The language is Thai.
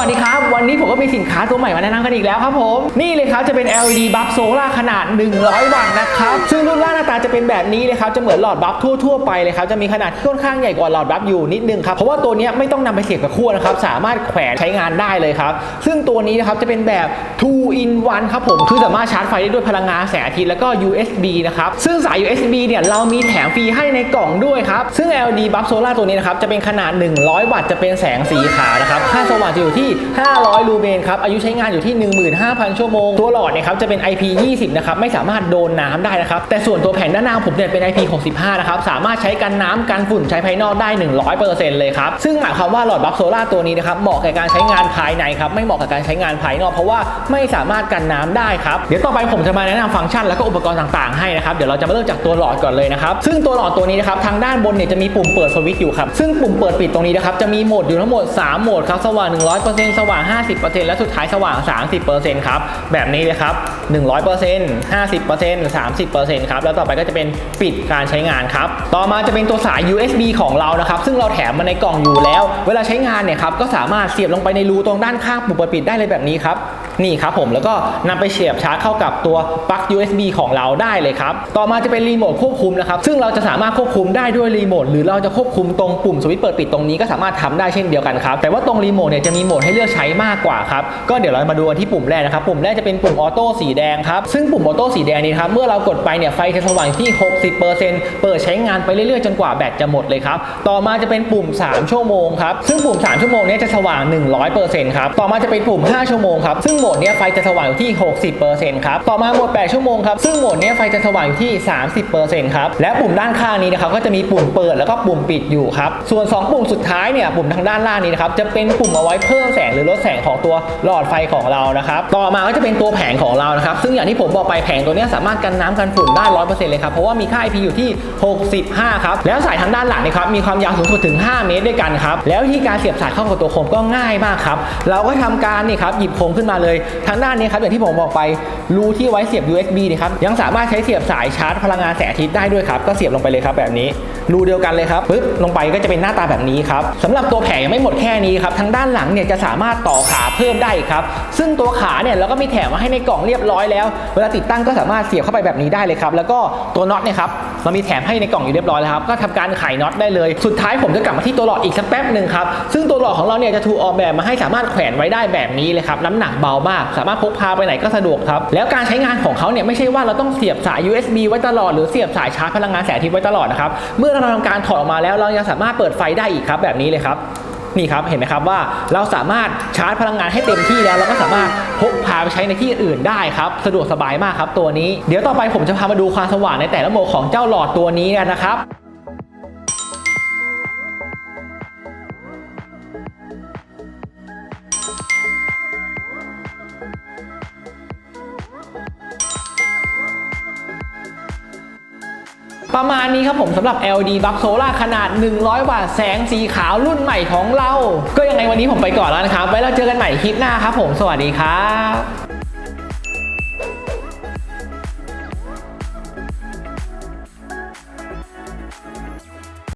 วัสดีครับ วันนี้ผมก็มีสินค้าตัวใหม่มาแนะนำกันอีกแล้วครับผม นี่เลยครับจะเป็น LED บัฟโซล่าขนาด 100 วัตต์นะครับ ซึ่งรูปร่างหน้าตาจะเป็นแบบนี้เลยครับ จะเหมือนหลอดบัฟทั่วๆไปเลยครับ จะมีขนาดที่ค่อนข้างใหญ่กว่าหลอดบัฟอยู่นิดนึงครับ เพราะว่าตัวนี้ไม่ต้องนำไปเสียบกับขั้วนะครับ สามารถแขวนใช้งานได้เลยครับ ซึ่งตัวนี้นะครับจะเป็นแบบ 2 in 1 ครับผม คือสามารถชาร์จไฟได้ด้วยพลังงานแสงอาทิตย์แล้วก็ USB นะครับ ซึ่งสาย USB เนี่ยเรามีแถมฟรีให้ในกล่องด้วยครับ ซึ่ง LED บัฟโซล่าตัวนี้นะครับจะเป็นขนาด 100 วัตต์จะเป็นแสงสีขาวนะครับค่าสว่างจะอยู่ที่500 ลูเมนครับ อายุใช้งานอยู่ที่ 15,000 ชั่วโมง ตัวหลอดเนี่ยครับจะเป็น IP20 นะครับ ไม่สามารถโดนน้ำได้นะครับ แต่ส่วนตัวแผ่นด้านหน้าผมเนี่ยเป็น IP65 นะครับ สามารถใช้กันน้ำกันฝุ่นใช้ภายนอกได้ 100%เลยครับ ซึ่งหมายความว่าหลอดบัฟโซล่าตัวนี้นะครับ เหมาะแก่การใช้งานภายในครับ ไม่เหมาะกับการใช้งานภายนอก เพราะว่าไม่สามารถกันน้ำได้ครับ เดี๋ยวต่อไปผมจะมาแนะนำฟังก์ชันแล้วก็อุปกรณ์ต่างๆให้นะครับ เดี๋ยวเราจะมาเริ่มจากตัวหลอดก่อนเลยนะครับ ซึ่งตัวหลอดตัวนี้นะครับ ทางด้านบนเนี่ยจะมีปุ่มเปิดสวิตช์อยู่ครับ ซึ่งปุ่มเปิดปิดตรงนี้นะครับ จะมีโหมดอยู่ทั้งหมด 3 โหมดครับสว่าง100%สว่าง 50%และสุดท้ายสว่าง 30%ครับ แบบนี้เลยครับ 100% 50% 30%ครับ แล้วต่อไปก็จะเป็นปิดการใช้งานครับ ต่อมาจะเป็นตัวสาย USB ของเรานะครับ ซึ่งเราแถมมาในกล่องอยู่แล้ว เวลาใช้งานเนี่ยครับ ก็สามารถเสียบลงไปในรูตรงด้านข้างปุ่มเปิดปิดได้เลยแบบนี้ครับ นี่ครับผมแล้วก็นำไปเสียบชาร์จเข้ากับตัวปลั๊ก USB ของเราได้เลยครับ ต่อมาจะเป็นรีโมทควบคุมนะครับ ซึ่งเราจะสามารถควบคุมได้ด้วยรีโมทหรือเราจะควบคุมตรงปุ่มสวิตช์เปิดปิดตรงนี้ก็สามารถทำได้เช่นเดียวกันครับ แต่ว่าตรงรีโมทเนี่ยจะมีโหมดให้เลือกใช้มากกว่าครับ ก็เดี๋ยวเรามาดูกันที่ปุ่มแรกนะครับ ปุ่มแรกจะเป็นปุ่มออโต้สีแดงครับ ซึ่งปุ่มออโต้สีแดงนี้ครับ เมื่อเรากดไปเนี่ยไฟจะสว่างที่ 60%เปิดใช้งานไปเรื่อยๆ จนกว่าแบตจะหมดเลยครับ ต่อมาจะเป็นปุ่ม 3 ชั่วโมงครับ ซึ่งปุ่ม 3 ชั่วโมงนี้จะสว่าง 100%ครับ ต่อมาจะเป็นปุ่ม 5 ชั่วโมงครับ ซึ่งโหมดเนี้ยไฟจะสว่างอยู่ที่ 60%ครับ ต่อมาโหมด 8 ชั่วโมงครับ ซึ่งโหมดเนี้ยไฟจะสว่างอยู่ที่ 30%ครับ และปุ่มด้านข้างนี้นะครับ ก็จะมีปุ่มเปิดแล้วก็ปุ่มปิดอยู่ครับ ส่วน 2 ปุ่มสุดท้ายเนี่ย ปุ่มทางด้านล่างนี้นะครับ จะเป็นปุ่มเอาไว้เพิ่มแสงหรือลดแสงของตัวหลอดไฟของเรา นะครับ ต่อมาก็จะเป็นตัวแผงของเรา นะครับ ซึ่งอย่างที่ผมบอกไปแผงตัวเนี้ยสามารถกันน้ำกันฝุ่นได้ 100%เลยครับ เพราะว่ามีค่า IP อยู่ที่ 65 ครับ แล้วสายทางด้านหลังนี่ครับ มีความยาวสูงสุดถึง 5 เมตรด้วยกันครับ แล้ววิธีการเสียบสายเข้ากับตัวโคมก็ง่ายมากครับ เราก็ทำการนี่ครับหยิบโคมขึ้นมาเลยทางด้านนี้ครับอย่างที่ผมบอกไปรูที่ไว้เสียบ USB นี่ครับยังสามารถใช้เสียบสายชาร์จพลังงานแสงอาทิตย์ได้ด้วยครับก็เสียบลงไปเลยครับแบบนี้ รูเดียวกันเลยครับปึ๊บลงไปก็จะเป็นหน้าตาแบบนี้ครับสำหรับตัวแผงยังไม่หมดแค่นี้ครับทางด้านหลังเนี่ยจะสามารถต่อขาเพิ่มได้ครับซึ่งตัวขาเนี่ยเราก็มีแถมมาให้ในกล่องเรียบร้อยแล้ว เวลาติดตั้งก็สามารถเสียบเข้าไปแบบนี้ได้เลยครับแล้วก็ตัวน็อตเนี่ยครับเรามีแถมให้ในกล่องอยู่เรียบร้อยแล้วครับก็ทำการไขน็อตได้เลย สุดท้ายผมจะกลับมาที่ตัวหลอดอีกสักแป๊บหนึ่งครับซึ่งตัวหลอดของเราเนี่ยจะถูกออกแบบมาให้สามารถแขวนไว้ได้แบบนี้เลยครับน้ำหนักเบามาก สามารถพกพาไปไหนก็สะดวกครับแล้วการใช้งานของเขาเนี่ยไม่ใช่ว่าเราต้องเสียบสาย USB ไว้ตลอดหรือเสียบสายชาร์จพลังงานแสงอาทิตย์ไว้ตลอดนะครับเมื่อเราทำการถอดออกมาแล้ว เรายังสามารถเปิดไฟได้อีกครับ แบบนี้เลยครับนี่ครับเห็นไหมครับว่าเราสามารถชาร์จพลังงานให้เต็มที่แล้วเราก็สามารถพกพาไปใช้ในที่อื่นได้ครับสะดวกสบายมากครับตัวนี้เดี๋ยวต่อไปผมจะพามาดูความสว่างในแต่ละโหมดของเจ้าหลอดตัวนี้กันนะครับ ประมาณนี้ครับผมสำหรับ LED บัฟโซล่าขนาด 100 วัตต์แสงสีขาวรุ่นใหม่ของเรา ก็ยังไงวันนี้ผมไปก่อนแล้วนะครับ ไว้เราเจอกันใหม่คลิปหน้าครับผม สวัสดีครับ